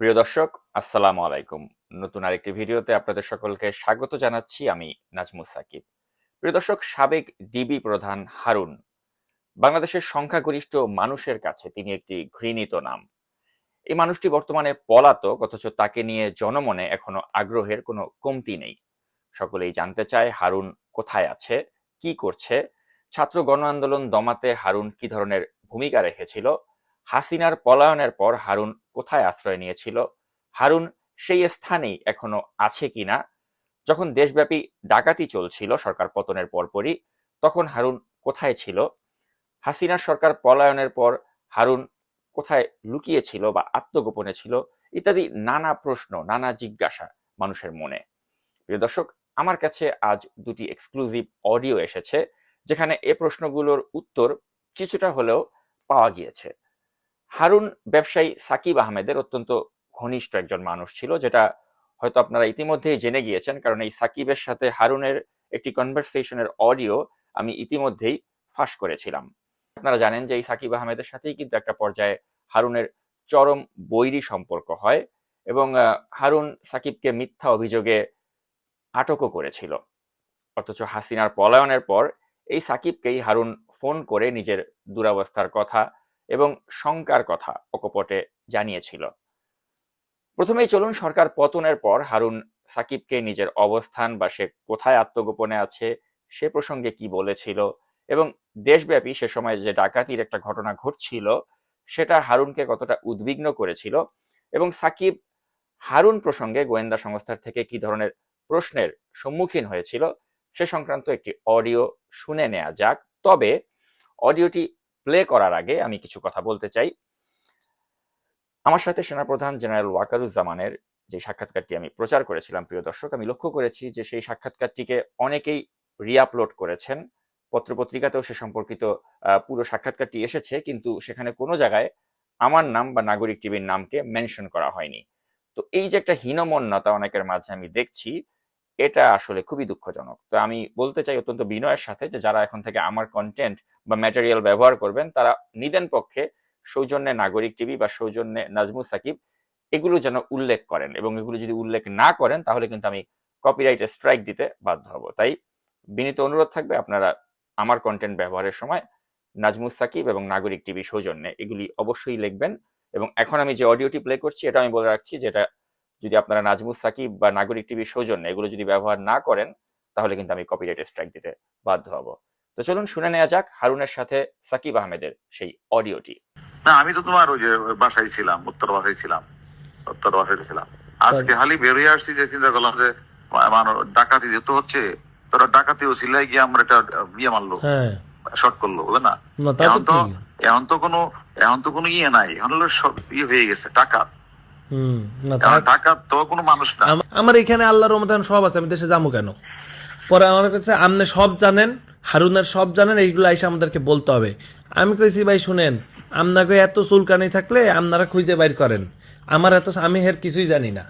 প্রিয় দর্শক, আসসালামু আলাইকুম। নতুন আরেকটি ভিডিওতে আপনাদের সকলকে স্বাগত জানাচ্ছি আমি নাজমুস সাকিব। প্রিয় দর্শক, সাবেক ডিবি প্রধান হারুন, বাংলাদেশের সংখ্যাগরিষ্ঠ মানুষের কাছে তিনি একটি ঘৃণিত নাম। এই মানুষটি বর্তমানে পলাতক, অথচ তাকে নিয়ে জনমনে এখনও আগ্রহের কোনো কমতি নেই। সকলেই জানতে চায় হারুন কোথায় আছে, কি করছে। ছাত্র গণ আন্দোলন দমাতে হারুন কি ধরনের ভূমিকা রেখেছিল হাসিনার পলায়নের পর হারুন কোথায় আশ্রয় নিয়েছিল? হারুন সেই স্থানেই এখনও আছে কিনা যখন দেশব্যাপী ডাকাতি চলছিল সরকার পতনের পরপরই, তখন হারুন কোথায় ছিল? হাসিনার সরকার পলায়নের পর হারুন কোথায় লুকিয়েছিল বা আত্মগোপনে ছিল? ইত্যাদি নানা প্রশ্ন, নানা জিজ্ঞাসা মানুষের মনে। প্রিয় দর্শক, আমার কাছে আজ দুটি এক্সক্লুসিভ অডিও এসেছে, যেখানে এ প্রশ্নগুলোর উত্তর কিছুটা হলেও পাওয়া গিয়েছে। হারুন ব্যবসায়ী সাকিব আহমেদের অত্যন্ত ঘনিষ্ঠ একজন মানুষ ছিল, যেটা হয়তো আপনারা ইতিমধ্যেই জেনে গিয়েছেন, কারণ এই সাকিবের সাথে হারুনের একটি কনভারসেশনের অডিও আমি ইতিমধ্যেই ফাঁস করেছিলাম। আপনারা জানেন যে এই সাকিব আহমেদের সাথেই কিন্তু একটা পর্যায়ে হারুনের চরম বৈরী সম্পর্ক হয় এবং হারুন সাকিবকে মিথ্যা অভিযোগে আটকও করেছিল। অথচ হাসিনার পলায়নের পর এই সাকিবকেই হারুন ফোন করে নিজের দুরাবস্থার কথা এবং শঙ্কার কথা অকপটে জানিয়েছিল। প্রথমেই চলুন সরকার পতনের পর হারুন সাকিবকে নিজের অবস্থান বা সে কোথায় আত্মগোপনে আছে, সে প্রসঙ্গে কি বলেছিল এবং দেশব্যাপী সে সময় যে ডাকাতির একটা ঘটনা ঘটছিল, সেটা হারুনকে কতটা উদ্বিগ্ন করেছিল এবং সাকিব হারুন প্রসঙ্গে গোয়েন্দা সংস্থার থেকে কি ধরনের প্রশ্নের সম্মুখীন হয়েছিল, সে সংক্রান্ত একটি অডিও শুনে নেওয়া যাক। তবে অডিওটি প্লে করার আগে আমি কিছু কথা বলতে চাই। আমার সাথে সেনাপ্রধান জেনারেল ওয়াকারুজ্জামানের যে সাক্ষাৎকারটি আমি প্রচার করেছিলাম, প্রিয় দর্শক, আমি লক্ষ্য করেছি যে সেই সাক্ষাৎকারটিকে অনেকেই রিআপলোড করেছেন। পত্রপত্রিকাতেও সে সম্পর্কিত পুরো সাক্ষাৎকারটি এসেছে, কিন্তু সেখানে কোনো জায়গায় আমার নাম বা নাগরিক টিভির নামকে মেনশন করা হয়নি। তো এই যে একটা হীনমন্যতা অনেকের মাঝে আমি দেখছি এটা আসলে খুবই দুঃখজনক। তো আমি বলতে চাই অত্যন্ত বিনয়ের সাথে যে যারা এখন থেকে আমার কন্টেন্ট বা ম্যাটেরিয়াল ব্যবহার করবেন, তারা নিদেন পক্ষে সৌজন্যে নাগরিক টিভি বা সৌজন্যে নাজমুল সাকিব এগুলো যেন উল্লেখ করেন এবং এগুলো যদি উল্লেখ না করেন, তাহলে কিন্তু আমি কপিরাইটে স্ট্রাইক দিতে বাধ্য হব। তাই বিনীত অনুরোধ থাকবে আপনারা আমার কন্টেন্ট ব্যবহারের সময় নাজমুল সাকিব এবং নাগরিক টিভি সৌজন্যে এগুলি অবশ্যই লিখবেন এবং এখন আমি যে অডিওটি প্লে করছি, এটা আমি বলে রাখছি যেটা যদি আপনারা নাজমুল সাকিব বা নাগরিক টিভি সৌজন্য এগুলো যদি ব্যবহার না করেন তাহলে কিন্তু আমি কপিরাইটে স্ট্রাইক দিতে বাধ্য হব। তো চলুন শুনে নেওয়া যাক হারুনের সাথে সাকিব আহমেদের সেই অডিওটি না আমি তো তোমার ওই যে বাসায় ছিলাম উত্তর বাসায় ছিলাম উত্তর বাসায় ছিলাম। আজকে খালি বেরিয়ে আসছি যে চিন্তা করলাম যে মানুষ ডাকাতি যেহেতু হচ্ছে তোরা ডাকাতি ও সিলাই গিয়ে আমরা একটা বিয়ে মারলো হ্যাঁ। শর্ট করল বুঝলে না? না তা তো এখন তো এখন তো কোনো এখন তো কোনো ইয়ে নাই এখন হলো সব ইয়ে হয়ে গেছে টাকা। হুম না তা এখন টাকা তো কোনো মানুষ না। আমার এখানে আল্লাহর রহমতান সব আছে আমি দেশে যাব কেন? পরে আমার কাছে আপনি সব জানেন হারুনের সব জানেন এইগুলো এসে আমাদেরকে বলতে হবে। আমি কইছি ভাই শুনেন আপনাকে এত চুলকানি থাকলে আপনারা খুঁজে বাইর করেন। আমার এত আমি এর কিছুই জানি না।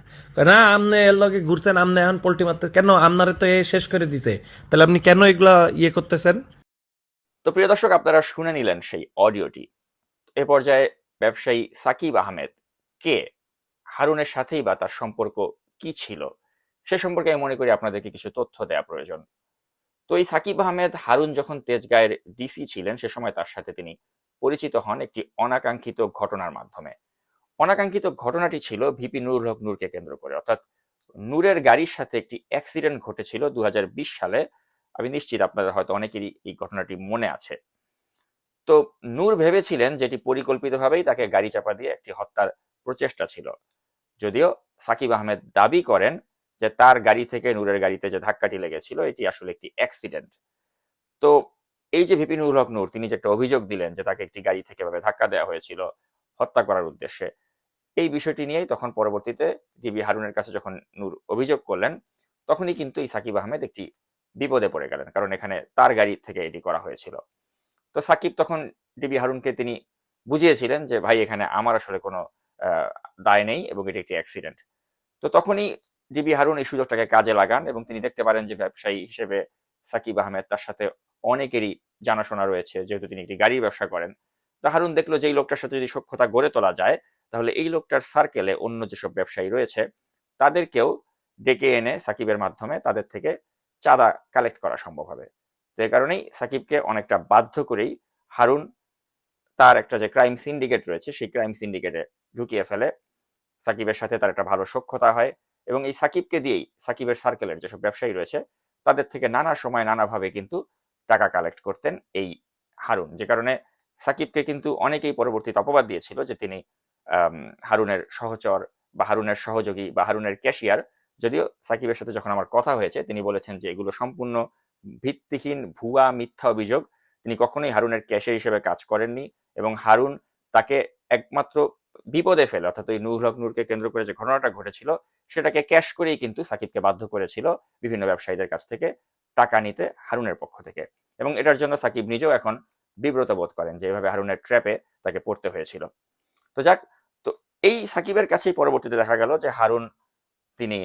না আপনি এর লগে ঘুরছেন আপনি এখন পোল্ট্রি মারতে কেন? আপনারা তো এ শেষ করে দিছে। তাহলে আপনি কেন এগুলা ইয়ে করতেছেন? তো প্রিয় দর্শক আপনারা শুনে নিলেন সেই অডিওটি। এ পর্যায়ে ব্যবসায়ী সাকিব আহমেদ কে হারুনের সাথেই বা তার সম্পর্ক কি ছিল? সে সম্পর্কে আমি মনে করি আপনাদেরকে কিছু তথ্য দেওয়া প্রয়োজন। তো এই সাকিব আহমেদ, হারুন যখন তেজগাঁয়ের ডিসি ছিলেন, সে সময় তার সাথে তিনি পরিচিত হন একটি অনাকাঙ্ক্ষিত ঘটনার মাধ্যমে। অনাকাঙ্ক্ষিত ঘটনাটি ছিল ভিপি নুরুল হক নূরকে কেন্দ্র করে। অর্থাৎ নূরের গাড়ির সাথে একটি অ্যাক্সিডেন্ট ঘটেছিল দু হাজার বিশ সালে। আমি নিশ্চিত আপনাদের হয়তো অনেকেরই এই ঘটনাটি মনে আছে। তো নূর ভেবেছিলেন যেটি পরিকল্পিতভাবেই তাকে গাড়ি চাপা দিয়ে একটি হত্যার প্রচেষ্টা ছিল। যদিও সাকিব আহমেদ দাবি করেন যে তার গাড়ি থেকে নূরের গাড়িতে যে ধাক্কাটি লেগেছিল, এটি আসলে একটি অ্যাক্সিডেন্ট তো এই যে ভিপিনুল হক নূর, তিনি যে একটা অভিযোগ দিলেন যে তাকে একটি গাড়ি থেকে এভাবে ধাক্কা দেওয়া হয়েছিল, হত্যা করার উদ্দেশ্যে, এই বিষয়টি নিয়েই তখন পরবর্তীতে ডিবি হারুনের কাছে যখন নূর অভিযোগ করলেন, তখনই কিন্তু এই সাকিব আহমেদ একটি বিপদে পড়ে গেলেন, কারণ এখানে তার গাড়ি থেকে এটি করা হয়েছিল। তো সাকিব তখন ডিবি হারুনকে তিনি বুঝিয়েছিলেন যে, ভাই, এখানে আমার আসলে কোনো দায় নেই এবং এটি একটি অ্যাক্সিডেন্ট তো তখনই ডিবি হারুন এই সুযোগটাকে কাজে লাগান এবং তিনি দেখতে পারেন যে ব্যবসায়ী হিসেবে সাকিব আহমেদ তার সাথে অনেকেরই জানাশোনা রয়েছে, যেহেতু তিনি একটি গাড়ির ব্যবসা করেন। তা হারুন দেখল যে এই লোকটার সাথে যদি সক্ষতা গড়ে তোলা যায়, তাহলে এই লোকটার সার্কেলে অন্য যেসব ব্যবসায়ী রয়েছে, তাদেরকেও ডেকে এনে সাকিবের মাধ্যমে তাদের থেকে চাঁদা কালেক্ট করা সম্ভব হবে। তো এই কারণেই সাকিবকে অনেকটা বাধ্য করেই হারুন তার একটা যে ক্রাইম সিন্ডিকেট রয়েছে, সেই ক্রাইম সিন্ডিকেটে ঢুকিয়ে ফেলে। সাকিবের সাথে তার একটা ভালো সখ্যতা হয় এবং এই সাকিবকে দিয়েই, সাকিবের সার্কেলের যেসব ব্যবসায়ী রয়েছে, তাদের থেকে নানা সময় নানাভাবে কিন্তু টাকা কালেক্ট করতেন এই হারুন। যে কারণে সাকিবকে কিন্তু অনেকেই পরবর্তীতে অপবাদ দিয়েছিল যে তিনি হারুনের সহচর বা হারুনের সহযোগী বা হারুনের ক্যাশিয়ার যদিও সাকিবের সাথে যখন আমার কথা হয়েছে, তিনি বলেছেন যে এগুলো সম্পূর্ণ ভিত্তিহীন, ভুয়া, মিথ্যা অভিযোগ। তিনি কখনোই হারুনের ক্যাশিয়ার হিসেবে কাজ করেননি এবং হারুন তাকে একমাত্র বিপদে ফেলে, অর্থাৎ ওই নুরুল হক নূরকে কেন্দ্র করে যে ঘটনাটা ঘটেছিল, সেটাকে ক্যাশ করেই কিন্তু সাকিবকে বাধ্য করেছিল বিভিন্ন ব্যবসায়ীদের কাছ থেকে টাকা নিতে হারুনের পক্ষ থেকে। এবং এটার জন্য সাকিব নিজেও এখন বিব্রত বোধ করেন যে এভাবে হারুনের ট্র্যাপে তাকে পড়তে হয়েছিল। তো যাক, তো এই সাকিবের কাছেই পরবর্তীতে দেখা গেল যে হারুন তিনি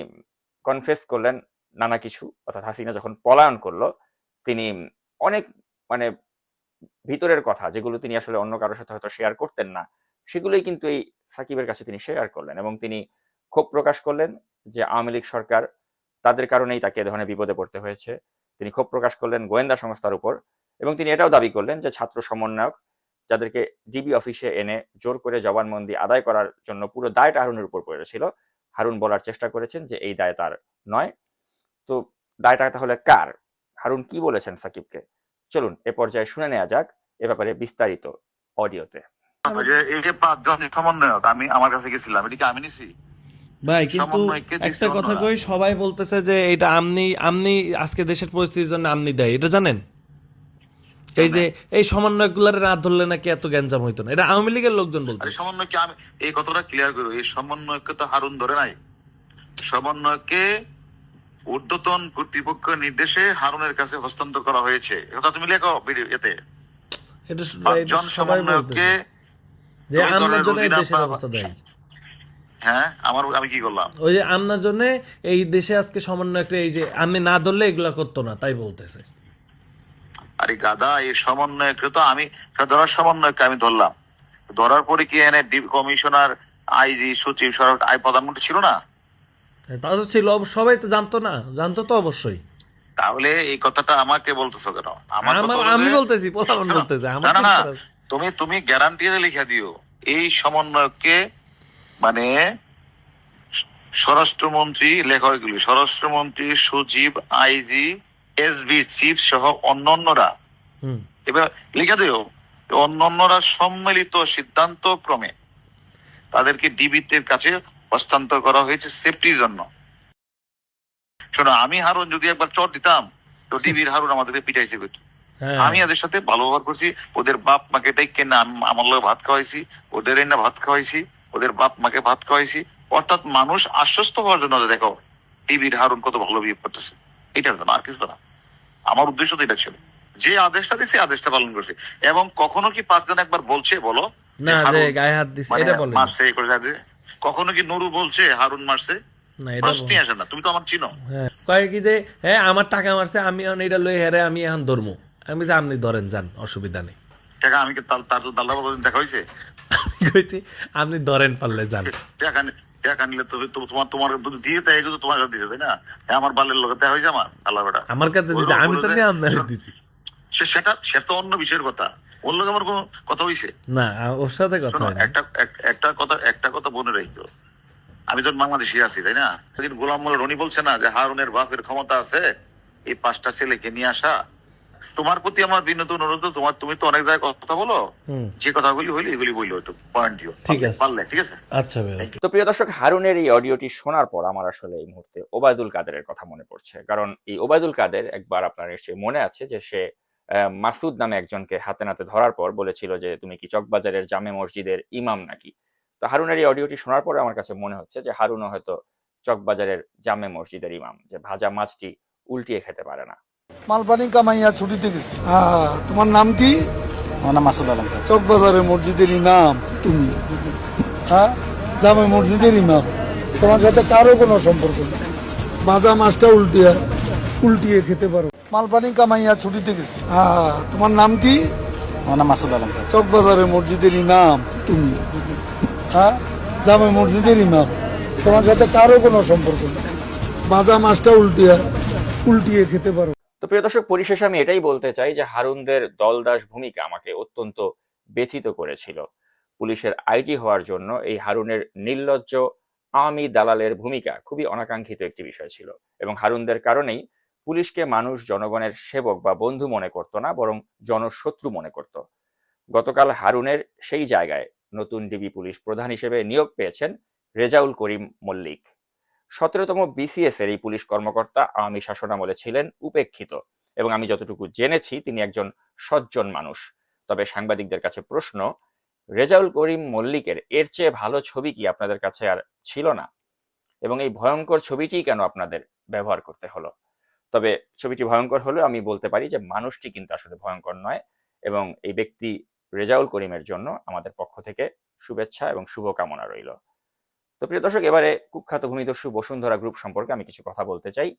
কনফেস করলেন নানা কিছু, অর্থাৎ হাসিনা যখন পলায়ন করল, তিনি অনেক মানে ভিতরের কথা যেগুলো তিনি আসলে অন্য কারোর সাথে হয়তো শেয়ার করতেন না সেগুলোই কিন্তু এই সাকিবের কাছে তিনি শেয়ার করলেন এবং তিনি ক্ষোভ প্রকাশ করলেন যে আওয়ামী লীগ সরকার তাদের কারণেই তাকে এ ধরনের বিপদে পড়তে হয়েছে। তিনি ক্ষোভ প্রকাশ করলেন গোয়েন্দা সংস্থার উপর এবং তিনি এটাও দাবি করলেন যে ছাত্র সমন্বয়ক যাদেরকে ডিবি অফিসে এনে জোর করে জবানবন্দি আদায় করার জন্য পুরো দায়টা হারুনের উপর পড়েছিল। হারুন বলার চেষ্টা করেছেন যে এই দায় তার নয়। তো দায়টা তাহলে কার? হারুন কি বলেছেন সাকিবকে? চলুন এ পর্যায়ে শুনে নেওয়া যাক এ ব্যাপারে বিস্তারিত অডিওতে যে এই যে পাঁচজন সমন্বয়ক আমি আমার কাছে গেছিলাম এটিকে আমি নিছি? ভাই কিন্তু সমন্বয়কে একটা কথা কই সবাই বলতেছে যে এটা আমনি আমনি আজকে দেশের পরিস্থিতির জন্য আমনি দেয় এটা জানেন? এই যে এই সমন্বয়কগুলার রাত ধরলে নাকি এত গ্যাঞ্জাম হইতো না এটা আওয়ামী লীগের লোকজন বলতে সমন্বয়কে আমি এই কথাটা ক্লিয়ার করো এই সমন্বয়কে তো হারুন ধরে নাই। সমন্বয়কে ঊর্ধ্বতন কর্তৃপক্ষ নির্দেশে হারুনের কাছে হস্তান্তর করা হয়েছে। এটা তুমি লেখো এতে। এটা সবাই যে দুই আমনার জন্য এই দেশের অবস্থা দেয়। হ্যাঁ আমার আমি কি করলাম? ওই যে আমনার জন্য এই দেশে আজকে সমন্বয়করা এই যে আমি না ধরলে এগুলা করতো না তাই বলতেছে। আরে গাদা এই সমন্বয়কে তো আমি ধরার সমন্বয়কে আমি ধরলাম। ধরার পরে কি এনে কমিশনার আইজি সচিব সরকার আই প্রধানমন্ত্রী ছিল না? তা তো ছিল সবাই তো জানতো না জানতো তো অবশ্যই। তাহলে এই কথাটা আমাকে বলতেছো কেন? আমার আমি বলতেছি প্রধান বলতেছে আমার না না? তুমি তুমি গ্যারান্টি লিখে দিও। এই সমন্বয়ককে মানে স্বরাষ্ট্রমন্ত্রী লেখা স্বরাষ্ট্রমন্ত্রী সচিব আইজি এসবি চিফ সহ অন্যান্যরা। এবার লিখে দিও অন্যান্যরা সম্মিলিত সিদ্ধান্ত ক্রমে তাদেরকে ডিবিতে কাছে হস্তান্তর করা হয়েছে সেফটির জন্য। শোনো আমি হারুন যদি একবার চট দিতাম তো ডিবির হারুন আমাদেরকে পিটাইছে হ্যাঁ আমি ওদের সাথে ভালো ব্যবহার করছি। ওদের বাপ মাকে ডেকে না আমার লোক ভাত খাওয়াইছি। ওদের এনে ভাত খাওয়াইছি। ওদের বাপ মাকে ভাত খাওয়াইছি। অর্থাৎ মানুষ আশ্বস্ত হওয়ার জন্য দেখো টিভির হারুন কত ভালো বিহেভ করতেছে। এটার জন্য আর কিছু না। আমার উদ্দেশ্য তো এটা ছিল। যে আদেশটা দিছে আদেশটা পালন করছে। এবং কখনো কি পাঁচজন একবার বলছে বলো? না যে গায়ে হাত দিছে মানে এটা বলেন। মারছে এই করে কখনো কি নুরু বলছে হারুন মারছে? না এটা প্রশ্নই আসে না। তুমি তো আমার চিনো। হ্যাঁ। কয় কি যে হ্যাঁ আমার টাকা মারছে আমি এখন এটা লই হেরে আমি এখন ধরমু। আমি যে আপনি ধরেন যান অসুবিধা নেই। টাকা আমি কি তার তার দাল্লা বাবা দেখা হয়েছে আমি কইছি আপনি ধরেন পারলে যান। টাকা টাকা নিলে তো তোমার তোমার দিয়ে তাই তোমার কাছে দিছে তাই না? আমার বালের লোক দেখা হয়েছে আমার আল্লাহ বেটা আমার কাছে দিছে আমি তো নিয়ে আপনার দিছি। সে সেটা সেটা তো অন্য বিষয়ের কথা। ওর লোক আমার কোনো কথা হয়েছে না ওর সাথে কথা। একটা একটা কথা একটা কথা মনে রাখো আমি তো বাংলাদেশি আছি তাই না? সেদিন গোলাম মোল্লা রনি বলছে না যে হারুনের বাপের ক্ষমতা আছে এই পাঁচটা ছেলেকে নিয়ে আসা। তোমার প্রতি আমার বিনোদ অনুরোধ তোমার তুমি তো অনেক জায়গায় কথা বলো। যে কথাগুলি হইলে এগুলি বলল একটু পয়েন্ট দিও। ঠিক আছে। পারলে ঠিক আছে? আচ্ছা ভাই। তো প্রিয় দর্শক হারুনের এই অডিওটি শোনার পর আমার আসলে এই মুহূর্তে ওবায়দুল কাদেরের কথা মনে পড়ছে। কারণ এই ওবায়দুল কাদের একবার আপনার নিশ্চয়ই মনে আছে যে সে মাসুদ নামে একজনকে হাতে নাতে ধরার পর বলেছিল যে তুমি কি চকবাজারের জামে মসজিদের ইমাম নাকি? তো হারুনের এই অডিওটি শোনার পরে আমার কাছে মনে হচ্ছে যে হারুনও হয়তো চকবাজারের জামে মসজিদের ইমাম যে ভাজা মাছটি উল্টিয়ে খেতে পারে না। মালপানি কামাইয়া ছুটিতে গেছি। হ্যাঁ তোমার নাম কি? আমার নাম মাসুদ আলম স্যার। চকবাজারের মসজিদের ইমাম তুমি। হ্যাঁ জামে মসজিদের ইমাম। তোমার সাথে কারও কোনো সম্পর্ক নেই। ভাজা মাছটা উল্টিয়ে উল্টিয়ে খেতে পারো। মালপানি কামাইয়া ছুটিতে গেছি। হ্যাঁ তোমার নাম কি? আমার নাম মাসুদ আলম স্যার। চকবাজারের মসজিদের ইমাম তুমি। হ্যাঁ জামে মসজিদের ইমাম। তোমার সাথে কারও কোনো সম্পর্ক নেই। ভাজা মাছটা উল্টিয়ে উল্টিয়ে খেতে পারো। তো প্রিয় দর্শক, পরিশেষে আমি এটাই বলতে চাই যে হারুনদের দলদাস ভূমিকা আমাকে অত্যন্ত ব্যথিত করেছিল। পুলিশের আইজি হওয়ার জন্য এই হারুনের নির্লজ্জ আওয়ামী দালালের ভূমিকা খুবই অনাকাঙ্ক্ষিত একটি বিষয় ছিল এবং হারুনদের কারণেই পুলিশকে মানুষ জনগণের সেবক বা বন্ধু মনে করত না, বরং জনশত্রু মনে করত। গতকাল হারুনের সেই জায়গায় নতুন ডিবি পুলিশ প্রধান হিসেবে নিয়োগ পেয়েছেন রেজাউল করিম মল্লিক। সতেরোতম বিসিএস এর এই পুলিশ কর্মকর্তা আওয়ামী শাসনামলে ছিলেন উপেক্ষিত এবং আমি যতটুকু জেনেছি তিনি একজন সজ্জন মানুষ। তবে সাংবাদিকদের কাছে প্রশ্ন, রেজাউল করিম মল্লিকের এর চেয়ে ভালো ছবি কি আপনাদের কাছে আর ছিল না? এবং এই ভয়ঙ্কর ছবিটি কেন আপনাদের ব্যবহার করতে হলো? তবে ছবিটি ভয়ঙ্কর হলেও আমি বলতে পারি যে মানুষটি কিন্তু আসলে ভয়ঙ্কর নয় এবং এই ব্যক্তি রেজাউল করিমের জন্য আমাদের পক্ষ থেকে শুভেচ্ছা এবং শুভকামনা রইল। তো প্রিয় দর্শক, এবারে কুখ্যাত ভূমিদস্যু বসুন্ধরা গ্রুপ সম্পর্কে আমি কিছু কথা বলতে চাই।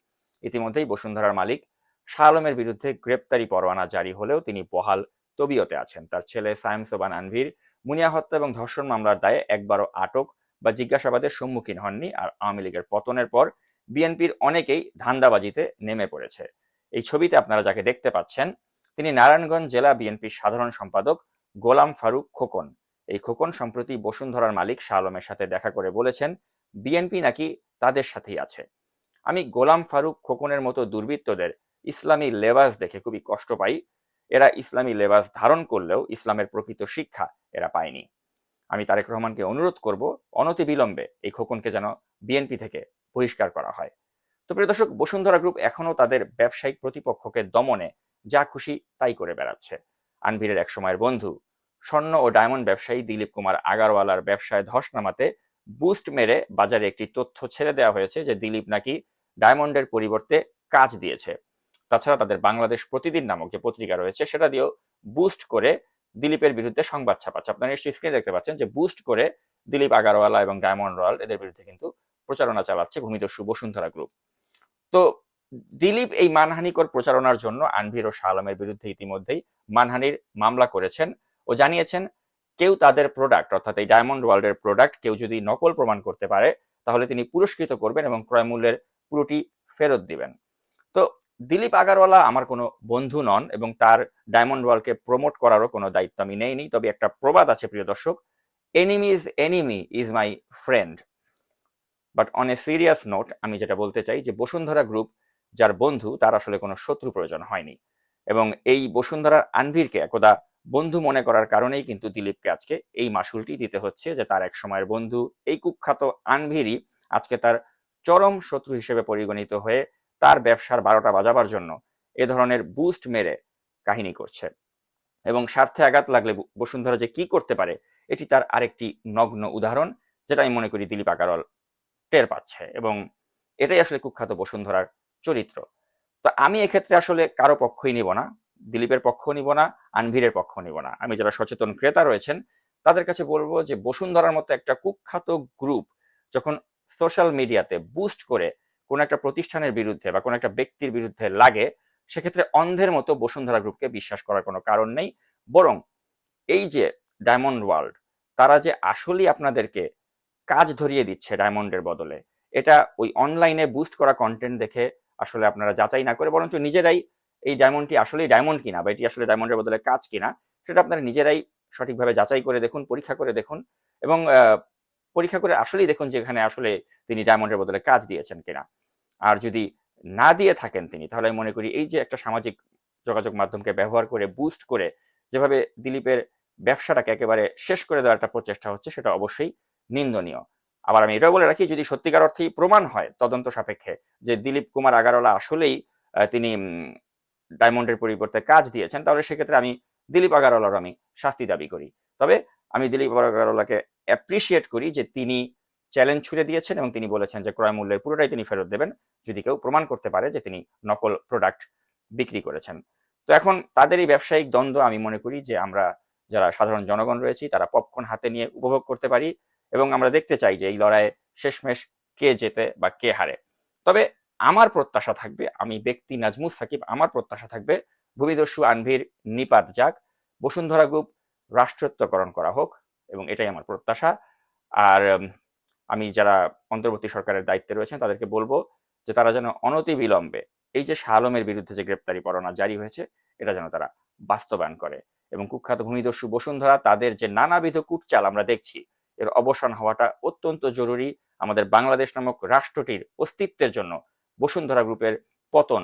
ইতিমধ্যেই বসুন্ধরার মালিক শাহ আলমের বিরুদ্ধে গ্রেপ্তারি পরোয়ানা জারি হলেও তিনি বহাল তবিয়তে আছেন। তার ছেলে সায়েম সোবান আনভির মুনিয়া হত্যা এবং ধর্ষণ মামলার দায়ে একবারও আটক বা জিজ্ঞাসাবাদের সম্মুখীন হননি আর আওয়ামী লীগের পতনের পর বিএনপির অনেকেই ধান্দাবাজিতে নেমে পড়েছে। এই ছবিতে আপনারা যাকে দেখতে পাচ্ছেন, তিনি নারায়ণগঞ্জ জেলা বিএনপির সাধারণ সম্পাদক গোলাম ফারুক খোকন। এই খোকন সম্প্রতি বসুন্ধরার মালিক শাহ আলমের সাথে দেখা করে বলেছেন, বিএনপি নাকি তাদের সাথেই আছে। আমি গোলাম ফারুক খোকনের মতো দুর্বৃত্তদের ইসলামী লেবাস দেখে খুবই কষ্ট পাই। এরা ইসলামী লেবাস ধারণ করলেও ইসলামের প্রকৃত শিক্ষা এরা পায়নি। আমি তারেক রহমানকে অনুরোধ করব অনতি বিলম্বে এই খোকনকে যেন বিএনপি থেকে বহিষ্কার করা হয়। তো প্রিয় দর্শক, বসুন্ধরা গ্রুপ এখনও তাদের ব্যবসায়িক প্রতিপক্ষকে দমনে যা খুশি তাই করে বেড়াচ্ছে। আনভিরের এক সময়ের বন্ধু স্বর্ণ ও ডায়মন্ড ব্যবসায়ী দিলীপ কুমার আগারওয়ালার ব্যবসায় ধস নামাতে বুস্ট মেরে বাজারে একটি তথ্য ছেড়ে দেওয়া হয়েছে যে দিলীপ নাকি ডায়মন্ডের পরিবর্তে কাজ দিয়েছে। তাছাড়া তাদের বাংলাদেশ প্রতিদিন নামক যে পত্রিকা রয়েছে সেটা দিয়েও বুস্ট করে দিলীপের বিরুদ্ধে সংবাদ ছাপাচ্ছে। আপনারা নিশ্চয়ই স্ক্রিনে দেখতে পাচ্ছেন যে বুস্ট করে দিলীপ আগারওয়ালা এবং ডায়মন্ড রয়্যাল এদের বিরুদ্ধে কিন্তু প্রচারণা চালাচ্ছে ভূমিদস্যু বসুন্ধরা গ্রুপ তো দিলীপ এই মানহানিকর প্রচারণার জন্য আনভির ও শাহ আলমের বিরুদ্ধে ইতিমধ্যেই মানহানির মামলা করেছেন। ও জানিয়েছেন, কেউ তাদের প্রোডাক্ট অর্থাৎ এই ডায়মন্ড ওয়ার্ল্ডের প্রোডাক্ট কেউ যদি নকল প্রমাণ করতে পারে, তাহলে তিনি পুরস্কৃত করবেন এবং ক্রয় মূল্যের পুরোটি ফেরত দিবেন। তো দিলীপ আগারওয়ালা আমার কোনো বন্ধু নন এবং তার ডায়মন্ড ওয়ার্ল্ডকে প্রমোট করারও কোনো দায়িত্ব আমি নেইনি, তবে একটা প্রবাদ আছে প্রিয় দর্শক enemy is enemy is my friend but on a serious note আমি যেটা বলতে চাই যে বসুন্ধরা গ্রুপ যার বন্ধু, তার আসলে কোনো শত্রু প্রয়োজন হয়নি। এবং এই বসুন্ধরার আনভিরকে একদা বন্ধু মনে করার কারণেই কিন্তু দিলীপকে আজকে এই মাসুলটি দিতে হচ্ছে যে তার এক সময়ের বন্ধু, এই কুখ্যাত আনভিরি আজকে তার চরম শত্রু হিসেবে পরিগণিত হয়ে তার ব্যবসার বারোটা বাজাবার জন্য এ ধরনের বুস্ট মেরে কাহিনী করছে। এবং স্বার্থে আঘাত লাগলে বসুন্ধরা যে কি করতে পারে, এটি তার আরেকটি নগ্ন উদাহরণ, যেটা আমি মনে করি দিলীপ আগারওয়াল টের পাচ্ছে এবং এটাই আসলে কুখ্যাত বসুন্ধরার চরিত্র। তো আমি এক্ষেত্রে আসলে কারও পক্ষই নিব না দিলীপের পক্ষ নিব না, আনভিরের পক্ষ নিব না। আমি যারা সচেতন ক্রেতা রয়েছেন, তাদের কাছে বলব যে বসুন্ধরার মতো একটা কুখ্যাত গ্রুপ যখন সোশ্যাল মিডিয়াতে বুস্ট করে কোনো একটা প্রতিষ্ঠানের বিরুদ্ধে বা কোনো একটা ব্যক্তির বিরুদ্ধে লাগে, সেক্ষেত্রে অন্ধের মতো বসুন্ধরা গ্রুপকে বিশ্বাস করার কোনো কারণ নেই। বরং এই যে ডায়মন্ড ওয়ার্ল্ড তারা যে আসলেই আপনাদেরকে কাজ ধরিয়ে দিচ্ছে ডায়মন্ডের বদলে, এটা ওই অনলাইনে বুস্ট করা কন্টেন্ট দেখে আসলে আপনারা যাচাই না করে বরঞ্চ নিজেরাই এই ডায়মন্ডটি আসলেই ডায়মন্ড কিনা বা এটি আসলে ডায়মন্ডের বদলে কাজ কিনা, সেটা আপনারা নিজেরাই সঠিকভাবে যাচাই করে দেখুন, পরীক্ষা করে দেখুন এবং পরীক্ষা করে আসলেই দেখুন যে এখানে আসলে তিনি ডায়মন্ডের বদলে কাজ দিয়েছেন কিনা। আর যদি না দিয়ে থাকেন তিনি, তাহলে আমি মনে করি এই যে একটা সামাজিক যোগাযোগ মাধ্যমকে ব্যবহার করে বুস্ট করে যেভাবে দিলীপের ব্যবসাটাকে একেবারে শেষ করে দেওয়ার একটা প্রচেষ্টা হচ্ছে, সেটা অবশ্যই নিন্দনীয়। আবার আমি এটাও বলে রাখি, যদি সত্যিকার অর্থেই প্রমাণ হয় তদন্ত সাপেক্ষে যে দিলীপ কুমার আগারওয়ালা আসলেই তিনি ডায়মন্ডের পরিবর্তে কাজ দিয়েছেন, তাহলে সেক্ষেত্রে আমি দিলীপ আগারওয়ালার আমি শাস্তি দাবি করি। তবে আমি দিলীপ আগারওয়ালাকে অ্যাপ্রিসিয়েট করি যে তিনি চ্যালেঞ্জ ছুড়ে দিয়েছেন এবং তিনি বলেছেন যে ক্রয় মূল্যের পুরোটাই তিনি ফেরত দেবেন, যদি কেউ প্রমাণ করতে পারে যে তিনি নকল প্রোডাক্ট বিক্রি করেছেন। তো এখন তাদের এই ব্যবসায়িক দ্বন্দ্ব আমি মনে করি যে আমরা যারা সাধারণ জনগণ রয়েছি, তারা পপকর্ন হাতে নিয়ে উপভোগ করতে পারি এবং আমরা দেখতে চাই যে এই লড়াইয়ে শেষমেশ কে জেতে বা কে হারে। তবে আমার প্রত্যাশা থাকবে, আমি ব্যক্তি নাজমুস সাকিব, আমার প্রত্যাশা থাকবে ভূমিদস্যু আনভির নিপাত যাক, বসুন্ধরা গ্রুপ রাষ্ট্রত্বকরণ করা হোক, এবং এটাই আমার প্রত্যাশা। আর আমি যারা অন্তর্বর্তী সরকারের দায়িত্বে রয়েছেন তাদেরকে বলব যে তারা যেন অনতি বিলম্বে এই যে শাহ আলমের বিরুদ্ধে যে গ্রেপ্তারি পরোয়ানা জারি হয়েছে, এটা যেন তারা বাস্তবায়ন করে। এবং কুখ্যাত ভূমিদস্যু বসুন্ধরা, তাদের যে নানাবিধ কুটচাল আমরা দেখছি, এর অবসান হওয়াটা অত্যন্ত জরুরি। আমাদের বাংলাদেশ নামক রাষ্ট্রটির অস্তিত্বের জন্য বসুন্ধরা গ্রুপের পতন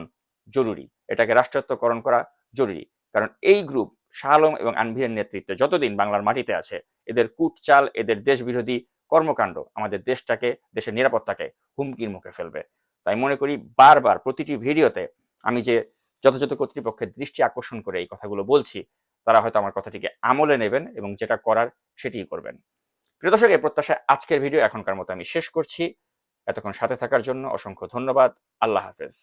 জরুরি। এটাকে রাষ্ট্রায়ত্তকরণ করা জরুরি। কারণ এই গ্রুপ শাহ আলম এবং আনভিরের নেতৃত্বে যতদিন বাংলার মাটিতে আছে, এদের কুটচাল, এদের দেশবিরোধী কর্মকাণ্ড আমাদের দেশটাকে, দেশের নিরাপত্তাকে হুমকির মুখে ফেলবে। তাই মনে করি বারবার প্রতিটি ভিডিওতে আমি যে যথাযথ কর্তৃপক্ষের দৃষ্টি আকর্ষণ করে এই কথাগুলো বলছি, তারা হয়তো আমার কথাটিকে আমলে নেবেন এবং যেটা করার সেটিই করবেন। প্রিয় দর্শক, এই প্রত্যাশায় আজকের ভিডিও এখনকার মতো আমি শেষ করছি। এতক্ষণ সাথে থাকার জন্য অসংখ্য ধন্যবাদ। আল্লাহ হাফেজ।